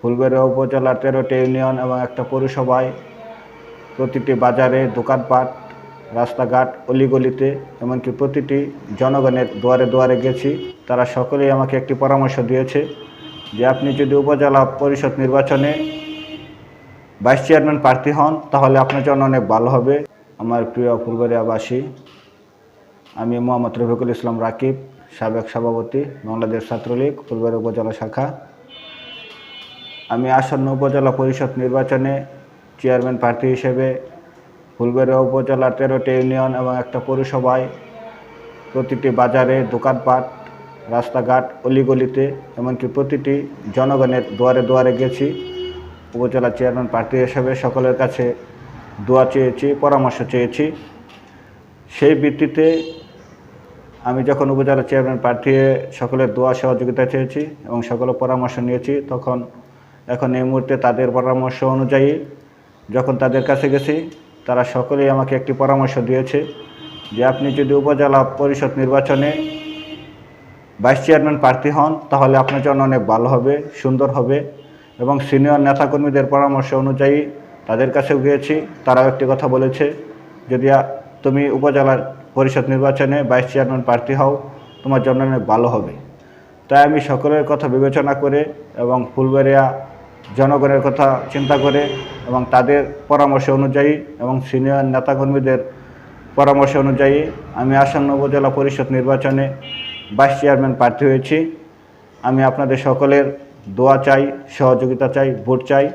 ফুলবেড়িয়া উপজেলার তেরোটি ইউনিয়ন এবং একটা পৌরসভায় প্রতিটি বাজারে দোকানপাট, রাস্তাঘাট, অলিগলিতে এমনকি প্রতিটি জনগণের দুয়ারে দুয়ারে গেছি। তারা সকলেই আমাকে একটি পরামর্শ দিয়েছে যে আপনি যদি উপজেলা পরিষদ নির্বাচনে ভাইস চেয়ারম্যান প্রার্থী হন, তাহলে আপনার জন্য অনেক ভালো হবে। আমার প্রিয় ফুলবাড়িয়াবাসী আমি মোহাম্মদ রফিকুল ইসলাম রাকিব, সাবেক সভাপতি, বাংলাদেশ ছাত্রলীগ ফুলবাড়িয়া উপজেলা শাখা। আমি আসন্ন উপজেলা পরিষদ নির্বাচনে চেয়ারম্যান প্রার্থী হিসেবে ফুলবাড়িয়া উপজেলার তেরোটি ইউনিয়ন এবং একটা পৌরসভায় প্রতিটি বাজারে দোকানপাট, রাস্তাঘাট, অলিগলিতে এমনকি প্রতিটি জনগণের দুয়ারে দুয়ারে গেছি। উপজেলা চেয়ারম্যান প্রার্থী হিসেবে সকলের কাছে দোয়া চেয়েছি, পরামর্শ চেয়েছি। সেই ভিত্তিতে আমি যখন উপজেলা চেয়ারম্যান প্রার্থী সকলের দোয়া সহযোগিতা চেয়েছি এবং সকলের পরামর্শ নিয়েছি, তখন এখন এই মুহূর্তে তাদের পরামর্শ অনুযায়ী যখন তাদের কাছে গেছি, তারা সকলেই আমাকে একটি পরামর্শ দিয়েছে যে আপনি যদি উপজেলা পরিষদ নির্বাচনে ভাইস চেয়ারম্যান প্রার্থী হন, তাহলে আপনার জন্য অনেক ভালো হবে, সুন্দর হবে এবং সিনিয়র নেতাকর্মীদের পরামর্শ অনুযায়ী তাদের কাছেও গিয়েছি। তারাও একটি কথা বলেছে যদি তুমি উপজেলার পরিষদ নির্বাচনে ভাইস চেয়ারম্যান প্রার্থী হও, তোমার জন্য অনেক ভালো হবে। তাই আমি সকলের কথা বিবেচনা করে এবং ফুলবেড়িয়া জনগণের কথা চিন্তা করে এবং তাদের পরামর্শ অনুযায়ী এবং সিনিয়র নেতাকর্মীদের পরামর্শ অনুযায়ী আমি আসন্ন উপজেলা পরিষদ নির্বাচনে ভাইস চেয়ারম্যান প্রার্থী হয়েছি। আমি আপনাদের সকলের দোয়া চাই, সহযোগিতা চাই, ভোট চাই।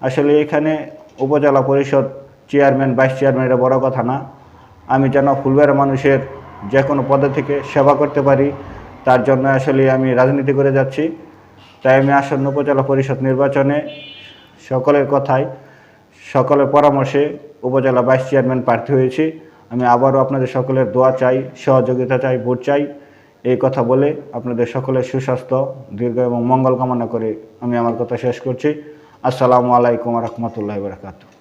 আসলে এখানে উপজেলা পরিষদ চেয়ারম্যান, ভাইস চেয়ারম্যান এটা বড় কথা না। আমি যেন ফুলবেড়া মানুষের যে কোনো পদে থেকে সেবা করতে পারি, তার জন্য আসলে আমি রাজনীতি করে যাচ্ছি। তাই আমি আসন্ন উপজেলা পরিষদ নির্বাচনে সকলের কথায়, সকলের পরামর্শে উপজেলা ভাইস চেয়ারম্যান প্রার্থী হয়েছি। আমি আবারও আপনাদের সকলের দোয়া চাই, সহযোগিতা চাই, ভোট চাই। এই কথা বলে আপনাদের সকলের সুস্বাস্থ্য, দীর্ঘ এবং মঙ্গল কামনা করে আমি আমার কথা শেষ করছি। আসসালামু আলাইকুম রহমতুল্লাহ বারকাতুহ।